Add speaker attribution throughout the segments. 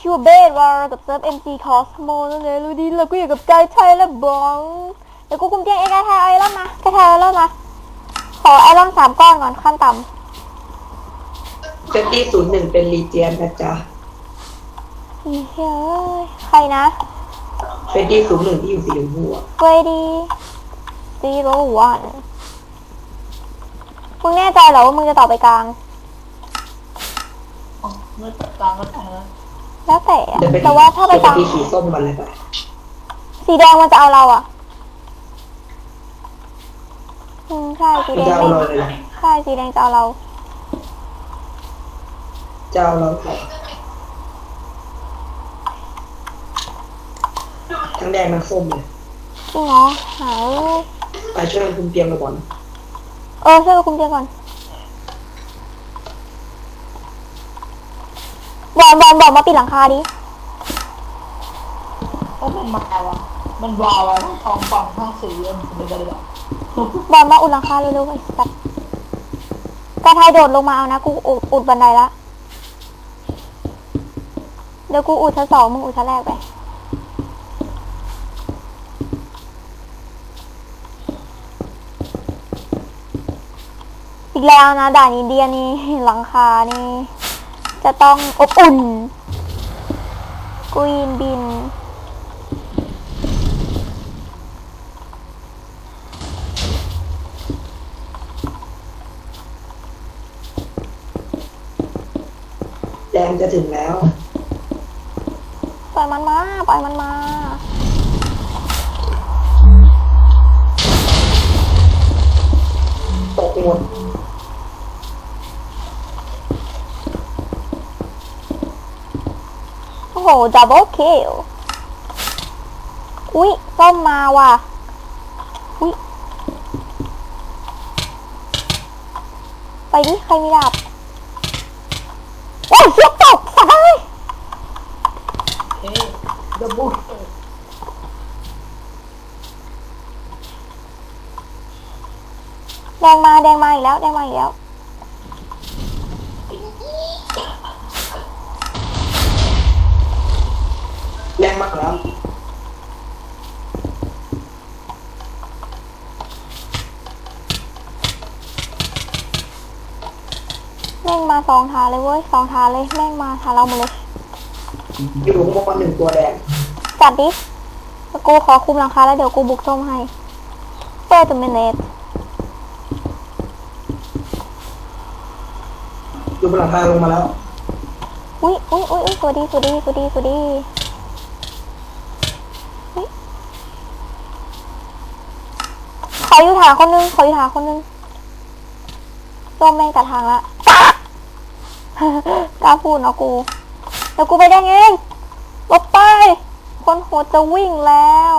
Speaker 1: ชัวเบสวาร์กับเซิร์ฟ MC Cosmo นั่นเลยรู้ดีเราก็อยู่กับกายไทยและบองเดี๋ยวกูคุมเตียงเองกายไทยไอรอนมากายไทยไอรอนมาขอไอรอนสามก้อนก่อนขั้นต่
Speaker 2: เซตตี้ศูนย์หนึ่งเป็นรีเจียนนะจ๊ะำ
Speaker 1: อีเฮ้ยใครนะ
Speaker 2: เซตตี้ศูนย์หนึ่งที่อยู่สีชมพูอะ
Speaker 1: เวดีซีโร่วันมึงแน่ใจเหรอว่ามึงจะต่อไปกลาง
Speaker 3: อ๋อไม่ตัดกลางก็ได้นะ
Speaker 1: แล้วแต่อะ
Speaker 2: เดี๋ยวไป
Speaker 1: แต่ว่าถ้าไป
Speaker 2: เดี๋ยว
Speaker 1: กลาง
Speaker 2: ตีสีส้มกันเลยไป
Speaker 1: สีแดงมันจะเอาเราอะ อืมใช่สี
Speaker 2: มัน
Speaker 1: แด
Speaker 2: จะ
Speaker 1: ง
Speaker 2: เอา
Speaker 1: ไม่
Speaker 2: เราเลยนะ
Speaker 1: ใช่สีแดงจะเอาเรา
Speaker 2: จะเอาเราไปทั้งแดงทั้งส้มเลย
Speaker 1: จริงเหรอหาย
Speaker 2: ไปช่วยกันคุมเตียงเราก่อน
Speaker 1: เออช่วยไปคุมเตียงก่อน บอลบอลบอกมาปิดหลังคาดิ
Speaker 3: ก็มันมาวะมันวาวอะทั้งทองฟังทั้งสีมันเป็นกันเลยอะ
Speaker 1: บอลมาอุดหลังคาเร็วๆไอ้สัตว์กระทายโดดลงมาเอานะกูอุดอุดบันไดละเดี๋ยวกูอุดชั้นสองมึงอุดชั้นแรกไปอีกแล้วนะด่านอินเดียนี่หลังคานี่ จะต้องอบอุ่นกรีนบิน
Speaker 2: แดงจะถึงแล้ว
Speaker 1: ปล่อยมันมา ปล่อยมันมา
Speaker 2: ตกหมด
Speaker 1: โอ้โหดับเบิลคิลอุ๊ยส้มมาว่ะอุ๊ยไปดิใครมีดาบโอ้ยเสียตกสัตว์เอ้ย
Speaker 3: เอ๊ะดับเบิล
Speaker 1: แดงมาแดงมาอีกแล้วแดงมาอีกแล้ว
Speaker 2: แดงมากแล้ว
Speaker 1: แม่งมาสองทาเลยเว้ยสองทาเลยแม่งมาทาเราหมดเลย
Speaker 2: อยู่ข้างบนหนึ่งตัวแดง
Speaker 1: จัดดิเดี๋ยวกูขอคุมหลังคาแล้วเดี๋ยวกูบุกส้มให้เปิดตัวเมเนต
Speaker 2: อยู่บนหลังคาลงมาแล้ว
Speaker 1: อุ้ยอุ้ยอุ้ยอุ้ยสวัสดีสวัสดีสวัสดีสวัสดีอุ๊ยข ออยู่ฐานคนนึงขออยู่ฐานคนนึงส้มแม่งตัดทางละกล้าพูดเนาะกูเดี๋ยวกูไปได้ไงลบไป คนโหดจะวิ่งแล้ว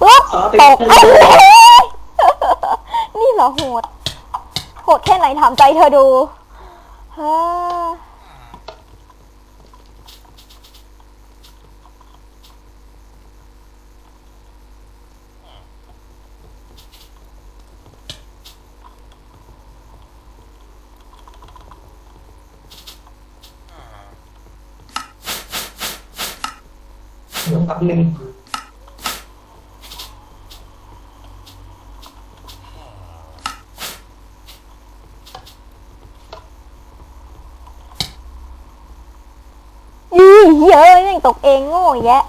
Speaker 1: ปึ๊บ
Speaker 2: อ๋อไป
Speaker 1: ตก
Speaker 2: ไป
Speaker 1: เอ้ยนี่เหรอโหด โหดแค่ไหนถามใจเธอดูเฮ้
Speaker 2: แป๊บหนึ่ง
Speaker 1: ยี่เย้ยแม่งตกเองโง่แยะ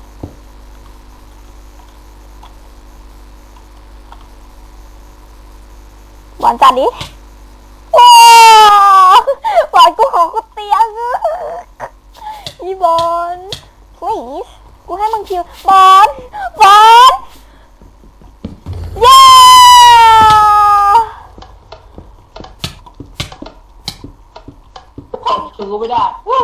Speaker 1: บอลจัดดิว้าหวบอลกูของกูเตียงอีบอ กูให้มึงคิวบอล บอล เย้
Speaker 3: ของถือไม่ได้วู้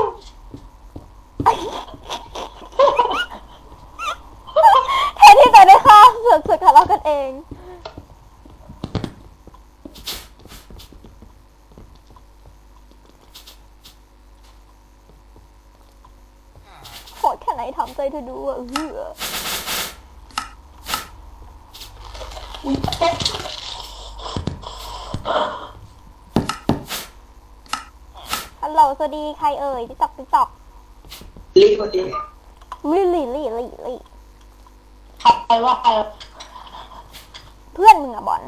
Speaker 1: แทนที่จะได้ค่าเสือกเสือกทะเลาะกันเอง โหดแค่ไหนทำใจเธอดูอะเหือ
Speaker 3: อุ้ยเอ๊ะ
Speaker 1: ฮัลโหลสวัสดีใครเอ่ยติ๊กตอกติ๊กตอก
Speaker 2: ลิคนนี้
Speaker 1: ลิลี่ลี่ลี่ลี่
Speaker 3: ใครว่าใคร
Speaker 1: เพื่อนมึงอะบอล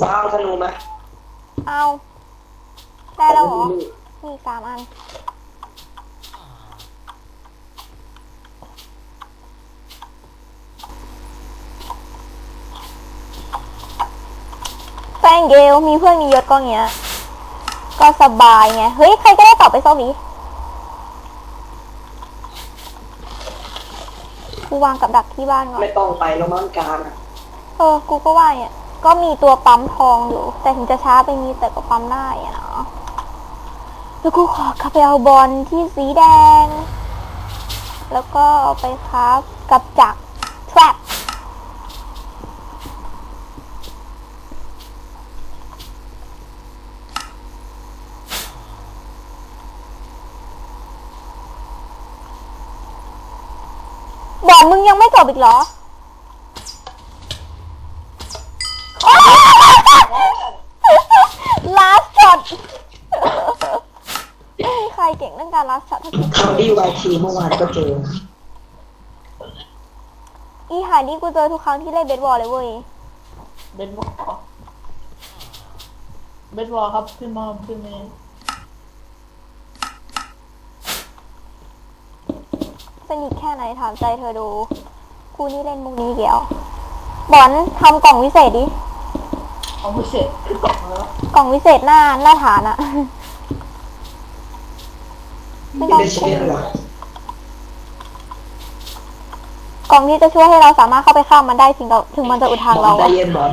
Speaker 2: ฟ้าเอาธนูมา
Speaker 1: เอา ได้แล้วเหรอมีสามอัน เกลมีเพื่อนมียศก็เงี้ย ก็สบายไง เฮ้ย ใครก็ได้ตอบไปส้มนี้กูวางกับดักที่บ้านก่อน
Speaker 2: ไม่ต้องไปแล้วมั้งกลางอะ
Speaker 1: เออ กูก็ว่าเนี่ยก็มีตัวปั๊มทองอยู่ แต่ถึงจะช้าไปนิดแต่ก็ปั๊มได้อะเนาะแล้วกูขอกลับไปเอาบอลที่สีแดง แล้วก็เอาไปครับกับจักร บอลมึงยังไม่จบอีกเหรอ last shot ไม่มีใครเก่งเรื่องการ last shot เท่ากู
Speaker 2: เข้าดีวายทีเมื่อวานก็เจอ
Speaker 1: อีหายนี่กูเจอทุกครั้งที่เล่นเบสบอลเลยเว้ย
Speaker 3: เบนวอลเบนวอลครับพี่มอมพี่เมย์
Speaker 1: สนิทแค่ไหนถามใจเธอดูกูนี่เล่นมุกนี้อีกแล้วบอลทำกล่องวิเศษดิ
Speaker 3: เอาไม่เสร็จคือกล่องแล้ว
Speaker 1: กล่องวิเศษหน้าหน้าฐานอะ ไม่
Speaker 2: ไม่
Speaker 1: ต้อง
Speaker 2: ได้ใช้หรอก
Speaker 1: กล่องที่จะช่วยให้เราสามารถเข้าไปข้ามมันได้ถึงเราถึงมันจะอุดทางเรา
Speaker 2: ใจ
Speaker 1: อะ
Speaker 2: เย็นบอล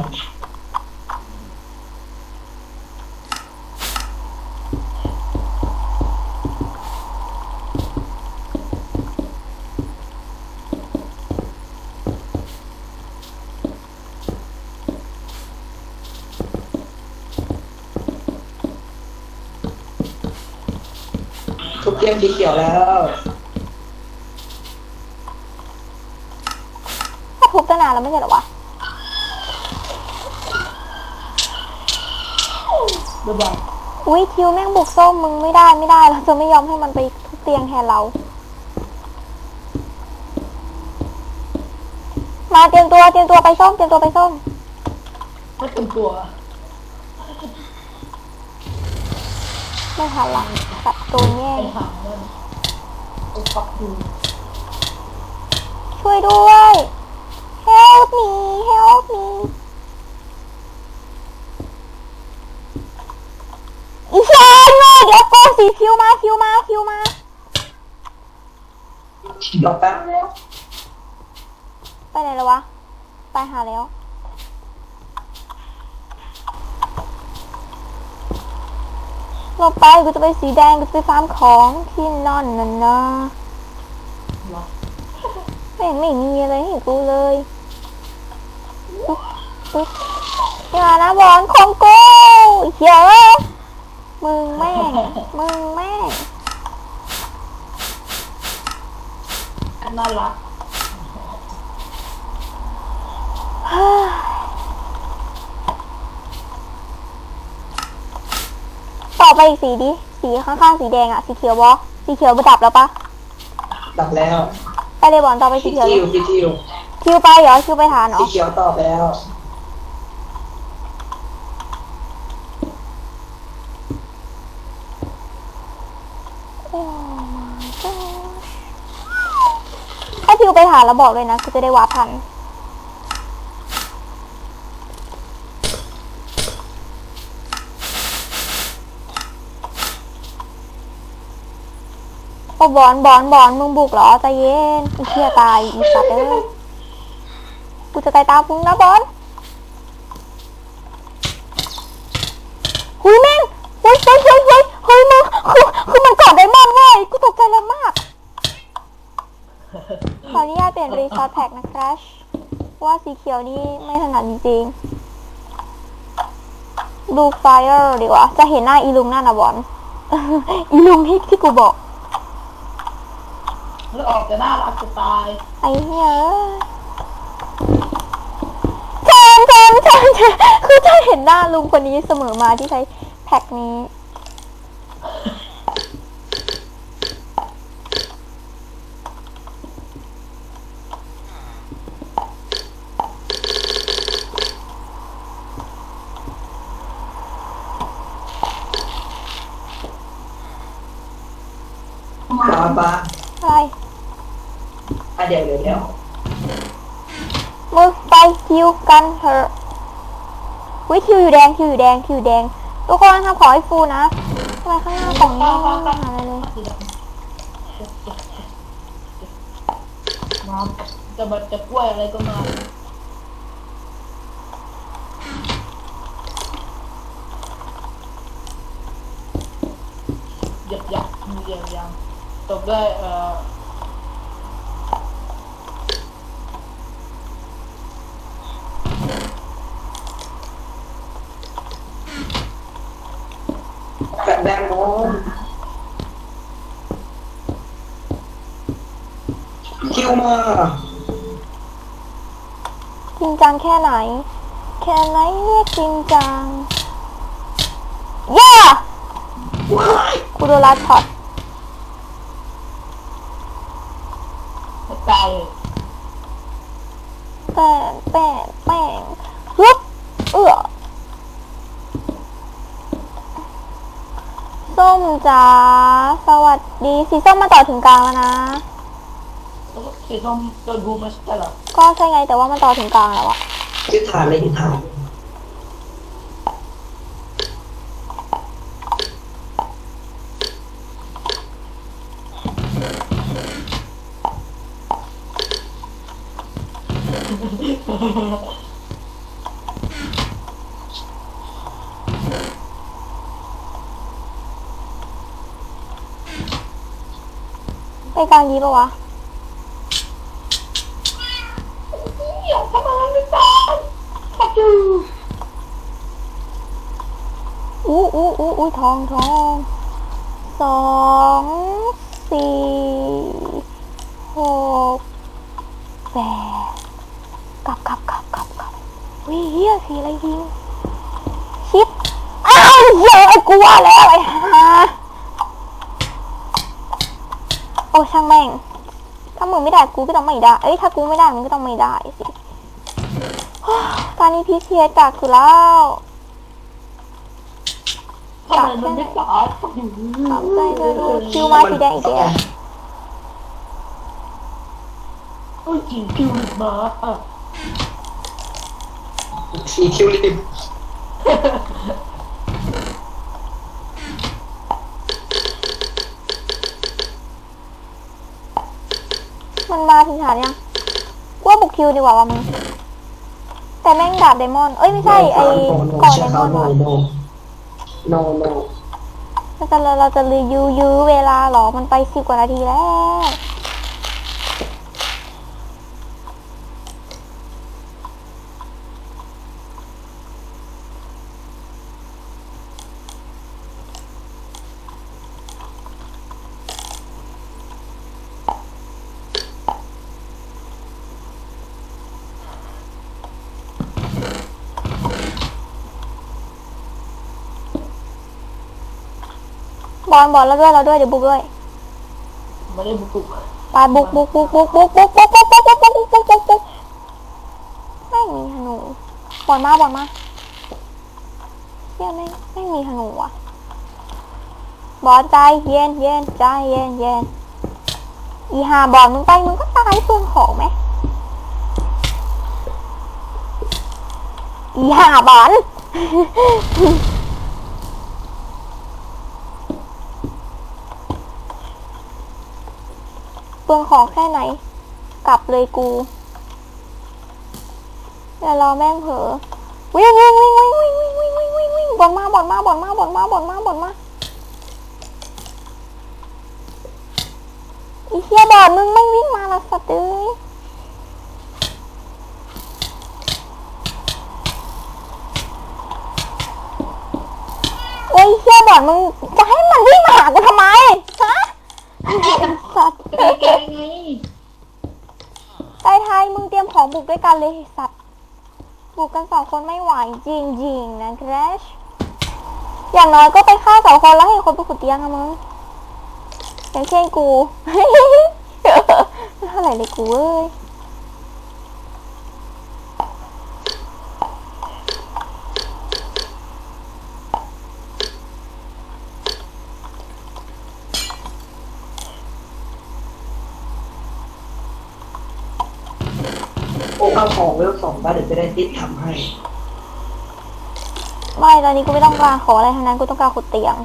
Speaker 2: เกมดีเกี่ยวแล้ว
Speaker 1: ถ้าทุบตั้งนานแล้วไม่ใช่เหรอวะ
Speaker 3: เบนบอล
Speaker 1: อุ้ยทิวแม่งบุกส้มมึงไม่ได้ไม่ได้เราจะไม่ยอมให้มันไปทุบเตียงแทนเรา มาเตรียมตัวเตรียมตัวไปส้มเตรียมตัวไปส้ม
Speaker 3: ไม่เป็นตัว
Speaker 1: ไม่ทันละตัดตัวแย่
Speaker 3: ไอ้
Speaker 1: ง
Speaker 3: หางนั่นไอ้ฟักยู
Speaker 1: ช่วยด้วย help me help me อีชานโง่เดี๋ยวโกงสีคิวมาคิวมาคิวมา
Speaker 2: รอแป๊บแล้ว
Speaker 1: ไปไหนแล้ววะ ไปหาแล้ว เราไปกูจะไปสีแดงกูจะไปฟาร์มของที่นั่นน่ะนะ
Speaker 3: เหรอ
Speaker 1: ไม่เห็นไม่มีอะไรให้กูเลยอย่านะบอลของกูเหี้ยอะมึงแม่งมึงแม่ง
Speaker 3: น่ารัก
Speaker 1: ต่อไปอีกสีดิสีข้างๆสีแดงอะสีเขียวบอสีเขียวประดับแล้วปะ
Speaker 2: ดับแล้ว
Speaker 1: ไปเลยบอลต่อไปสี
Speaker 2: พี่
Speaker 1: เขียว
Speaker 2: ทิวพี่ทิว
Speaker 1: คิวไปเหรอคิวไปฐานเหรอ
Speaker 2: พี่เขียวตอบแล้ว
Speaker 1: โอ้ my god ถ้าคิวไปฐานแล้วบอกเลยนะกูจะได้วาร์ปทัน โอ้บอลบอลบอลมึงบุกเหรอใจเย็นอีเชี่ยตายอีสัตว์เอ้ยกูจะตายตามมึงนะบอลหุยแม่งเฮ้ยเฮ้ยเฮ้ยเฮ้ยเฮ้ยมึงคือคือมันกอดไดมอนด์เว้ยกูตกใจเลยมากขออนุญาตเปลี่ยนรีซอสแพ็กนะครับว่าสีเขียวนี่ไม่ถนัดจริงๆดูไฟเออร์ดีกว่า จะเห็นหน้าอีลุงหน้านะบอลอีลุงที่ที่กูบอก
Speaker 3: แล้วออกจะน่ารักจะตาย
Speaker 1: ไอ้เหี้ยเจนเจนเจนเจนคือจะเห็นหน้าลุงคนนี้เสมอมาที่ใช้แพ็คนี้
Speaker 2: ปลาปลา
Speaker 1: อะไร
Speaker 2: อะ เดี๋ยวเดี๋ยวเดี๋ยว
Speaker 1: มึงไปคิวกันเถอะวิคิวอยู่แดงคิวอยู่แดงคิวอยู่แดงทุกคนครับขอให้ฟูนะทำไมข้างหน้ากล่องนี้ไม่มีอะไรเลย
Speaker 3: สีดำมาจะบัดจะกล้วยอะไรก็มาหยับหยับมีเรียงยังจบด้วยเอ่อ
Speaker 2: แบบแบบโน้มคิวมา
Speaker 1: จริงจังแค่ไหน แค่ไหนเรียกจริงจังเย้
Speaker 2: ว้าย
Speaker 1: กูโดนลัดช็อต
Speaker 3: ไม่ตายเลย
Speaker 1: แป้งแป้งแป้งฮึบเอื้อ ส้มจ๋าสวัสดีสีส้มมาต่อถึงกลางแล้วนะ
Speaker 3: แล้วก็สีส้มโดนบูมไม่ใช่เหรอ
Speaker 1: ก็ใช่ไงแต่ว่ามันต่อถึงกลางแล้วอะ
Speaker 2: ยึดฐานเลยยึดฐาน
Speaker 1: ไปกลางยีปะวะ
Speaker 3: อยากทำอะไรไม่ได้ปัจจุ
Speaker 1: อู้อู้อู้อู้ทองทองสองสี่หกแปดกลับกลับกลับกลับกลับวิเฮียสีอะไรยิงชิปอ้าวเหี้ยกูว่าแล้วไอ้ห่าโอ้ช่างแม่ง ถ้ามึงไม่ได้กูก็ต้องไม่ได้ เอ้ยถ้ากูไม่ได้มึงก็ต้องไม่ได้สิตอนนี้พีเทียกากคือแล้ว
Speaker 3: ทำไมมันไม่ตายปัจจุ
Speaker 1: ขอบใจด้วยดูคิวมาสีแดงอีกแล้ว
Speaker 3: โอ้ยจริงคิวหลุดมาอะ
Speaker 2: สีคิวลิป
Speaker 1: มันมาถึงฐานยังกูว่าบุกคิวดีกว่าว่ะมึงแต่แม่งดาบไดมอนด์เอ้ยไม่ใช่ไอ้ก่อนไดมอนด์
Speaker 2: โน
Speaker 1: ว่ะ
Speaker 2: โนโนโน
Speaker 1: เราจะเราจะรียูยื้อเวลาเหรอ มันไปสิบกว่านาทีแล้ว อลบอลแล้วด้วยเราด้วยเดี๋ยวบุกด้วย
Speaker 3: ไม่ได้บุกบุก
Speaker 1: ไปบุกบุกบุกบุกบุกบุกบุกบุกบุกบุกบุกบุกบุกบุกไม่มีธนูบอลมาบอลมาเฮียไม่ไม่มีธนูอะบอลใจเย็นเย็นใจเย็นเย็นอีหาบอลมึงไปมึงก็ตายเปลืองของไหมอีหาบอล เปลืองของแค่ไหน กลับเลยกูอย่ารอแม่งเผลอวิ่งวิ่งวิ่งวิ่งวิ่งวิ่งวิ่งวิ่งวิ่งวิ่งบอลมาบอลมาบอลมาบอลมาบอลมาบอลมาอีเฮียบอลมึงไม่วิ่งมาละสัตว์เอ้ยโอ้ยเฮียบอลมึงจะให้มันวิ่งมาหากูทำไมฮะไอ้สัตว์
Speaker 3: แกแกไง มึงเตรียม
Speaker 1: ของบุกด้วยกันเลยสัตว์ บุกกันสองคนไม่ไหวจริงๆนะแครชอย่างน้อยก็ไปฆ่าสองคนแล้วให้คนไปขุดเตียงอะมึงอย่างเช่นกูเท่าไหร่เลยกูเอ้ย
Speaker 2: โอ้เอา ของเวลสองบ้านเดี๋ยวจะได้ติดทำให้
Speaker 1: ไม่ตอนนี้กูไม่ต้องการขออะไรทั้งนั้นกูต้องการขุดเตียง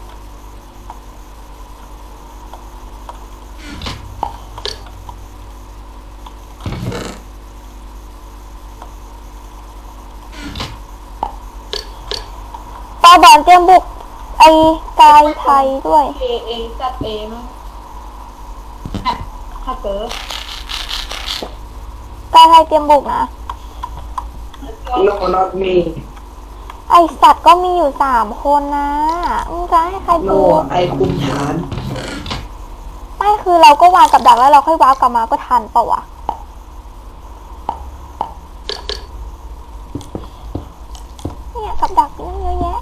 Speaker 1: ตาบอนเตรียมบุก ไอ้กายไทยด้วย
Speaker 3: เอเอจัดเอมั้งถ้าเกิด
Speaker 1: กายไทยเตรียมบุกนะ
Speaker 2: โนนอตมี
Speaker 1: ไอสัตว์ก็มีอยู่สามคนนะมึงจะให้ใคร
Speaker 2: โน
Speaker 1: บุก
Speaker 2: ไอคุมฐาน
Speaker 1: ไม่คือเราก็วางกับดักแล้วเราค่อยวาร์ปกลับมาก็ทันเปล่าวะเนี่ยกับดักนี่เยอะแยะ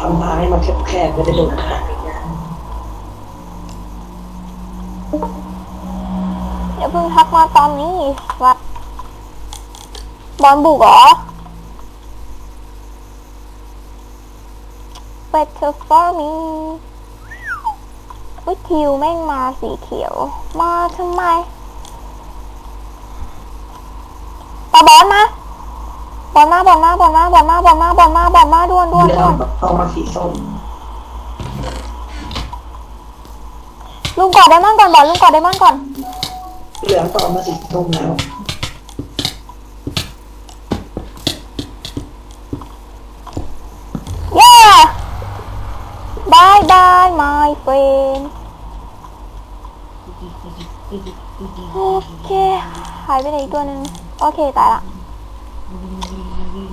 Speaker 2: ทำทางให้มันแคบๆไม่ได้โดนขาด
Speaker 1: เดี๋ยวเพิ่งทัก มาตอนนี้วัดบอลบุกเหรอ Better for me วิคิวแม่งมาสีเขียว มาทำไมตาบอลมาบอลมาบอลมาบอลมาบอลมาบอลมาบอลมาบอลมาด่วนด่วนด่
Speaker 2: อ
Speaker 1: วน
Speaker 2: ต้องมาสีส้ม
Speaker 1: ลุงกอดไดมอนด์ก่อนบอลลุงกอดไดมอนด์ก่อน
Speaker 2: เหลืองต่อมาสีส้มแล้ว
Speaker 1: เย้ bye bye my friend โอเค หายไปไหนอีกตัวหนึ่งโอเค ตายละ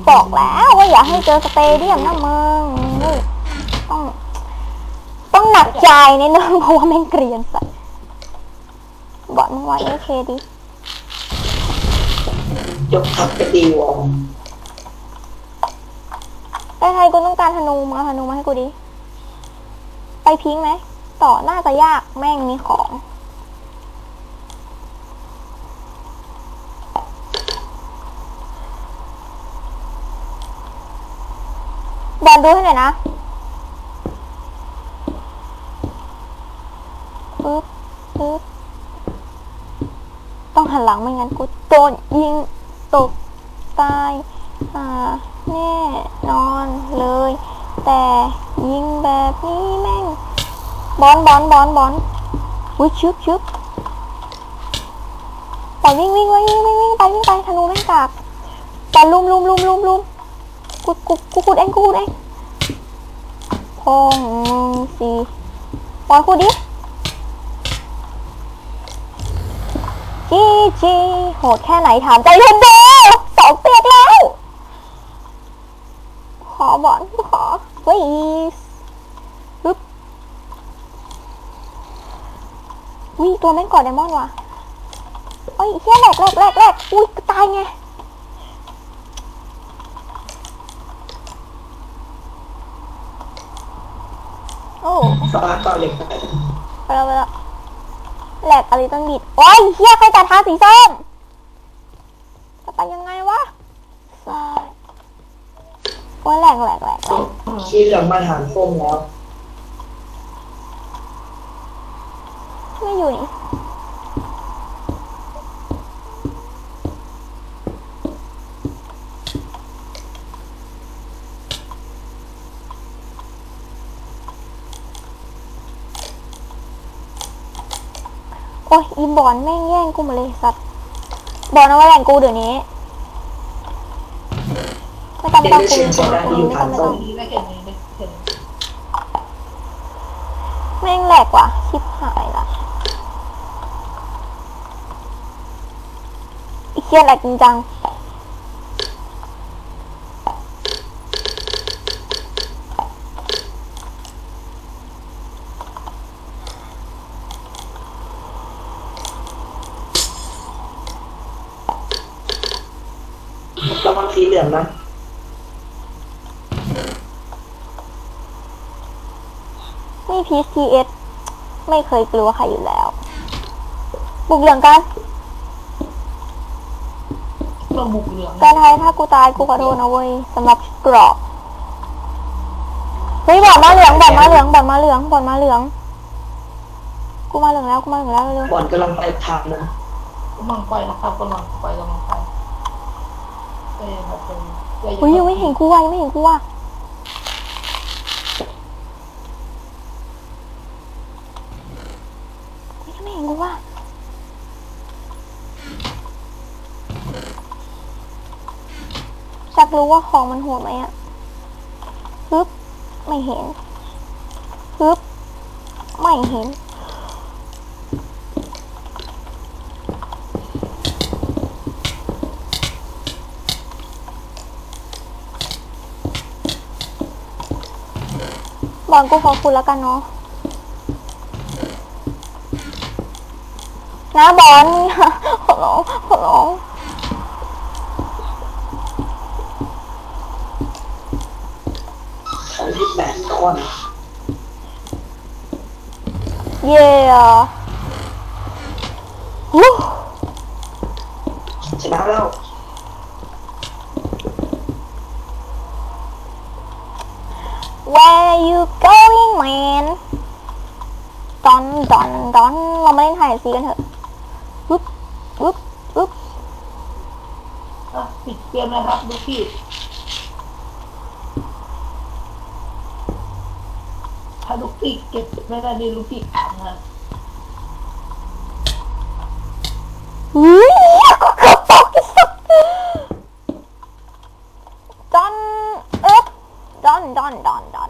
Speaker 1: บอกแล้วว่าอย่าให้เจอสเตเดียมนะมึงนี่ต้อง ต้องหนักใจนิดนึงเพราะว่าแม่งเกรียนสัส บอดมึงไว้โอเคดิ
Speaker 2: ยกทัพไปตีวอง
Speaker 1: ไอ้ไทยกูต้องการธนูมาธนูมาให้กูดิ ไปพิงค์ไหม ต่อน่าจะยากแม่งมีของ บอลดูให้หน่อยนะปึ๊บปึ๊บต้อง หันหลังไม่งั้นกูโดนยิงตกตายอ่าแน่นอนเลย แต่ยิงแบบนี้แม่ง บอลบอลบอลบอลอุ้ยชึบชึบปล่อยวิ่งวิ่งวิ่งวิ่งวิ่งไปวิ่งไปธนูแม่งกากบอลลุมลุมลุมลุมลุมกูกูกูขุดเองกูขุดเองพองมึงสิบอลขุดดิ จีจีโหดแค่ไหนถามใจเทนโดสองเปียกแล้ว ขอบอลขอ please ปึ๊บวิตัวแม่งกอดไดมอนด์ว่ะเอ้ยเฮียแหลกแหลกแหลกแหลกอุ้ยตายไงโอ้
Speaker 2: สปาร์ต่อเหล็กไป
Speaker 1: ไปแล้วไปแล้ว แหลกอะไรต้องดิดโอ้ยเฮียใครจัดทาสีส้มจะไปยังไงวะสายโอ้ยแหลกแหลกแหลกแหลก
Speaker 2: ขี้เหลืองมาฐานส้มแล้ว
Speaker 1: ไม่อยู่นี่ อ้ยอีบอนแม่งแย่งกูมาเลยสัตว์บอนเอาไว้แหล่งกูเดี๋ยวนี้ไม่ต้องไม่ต้องกูไม่ต้องไม่ต้องไม่ต้องไม่ต้องแม่งแหลกว่ะชิบหายละอีเคียแหลกจริงจัง
Speaker 2: วังสีเหลื องนะ
Speaker 1: นี่พีซีเอสไม่เคยกลัวใครอยู่แล้วบุกเหลืองกัน
Speaker 3: เครื่องบุกเหลือง
Speaker 1: การไทยถ้ากูตายกูขอโทษนะเว้ยสำหรับเกรอบเฮ้ยบอดมาเหลืองบอดมาเหลืองบอดมาเหลืองบอดมาเหลือง กูมาเหลืองแล้วกูมาเหลืองแล้วเร็ว
Speaker 2: บอลกำลังไปทางนะ
Speaker 3: กำลังไปนะครับกำลังไปกำลังไป เอ้ยครับเป็น
Speaker 1: ๆเฮ้ยยังไม่เห็นกูว่ะยังไม่เห็นกูว่ายังไม่เห็นกูว่ะอยากรู้ว่าของมันโหดไหมอะฮึบไม่เห็นฮึบไม่เห็น บอลกูขอคุณแล้วกันเนาะนะบอลขอร้องขอร้อง
Speaker 2: สามสิบแปดก้อน
Speaker 1: เย้วู้
Speaker 2: ชนะแล้ว
Speaker 1: Where you going man ดอนดอนดอนเรามาเล่นไฮซีกันเถอะปึ๊บปึ๊บปึ๊บ
Speaker 3: อะปิดเกมนะครับลูกพี่ถ้าลูกพี่เก็บไม่ได้นี่ลูกพี่อ่านนะ
Speaker 1: อุ้ยกูเกือบตกไอ้สัสดอนเอ๊บดอนดอนดอนดอน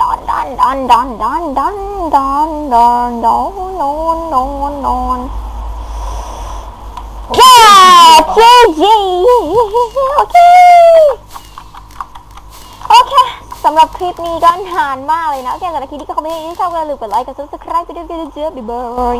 Speaker 1: ดอนดอนดอน ดอนดอนดอนดอนดอนดอนดอนดอนดอนดอนดอนว้าเจ๊เจ๊โอเค โอเคสำหรับคลิปนี้ก็นานมากเลยนะโอเคสำหรับคลิปนี้ก็ขอบคุณที่ชอบกันอย่าลืมกดไลค์กดซับสไครป์ไปด้วยกันเยอะๆบ๊ายบาย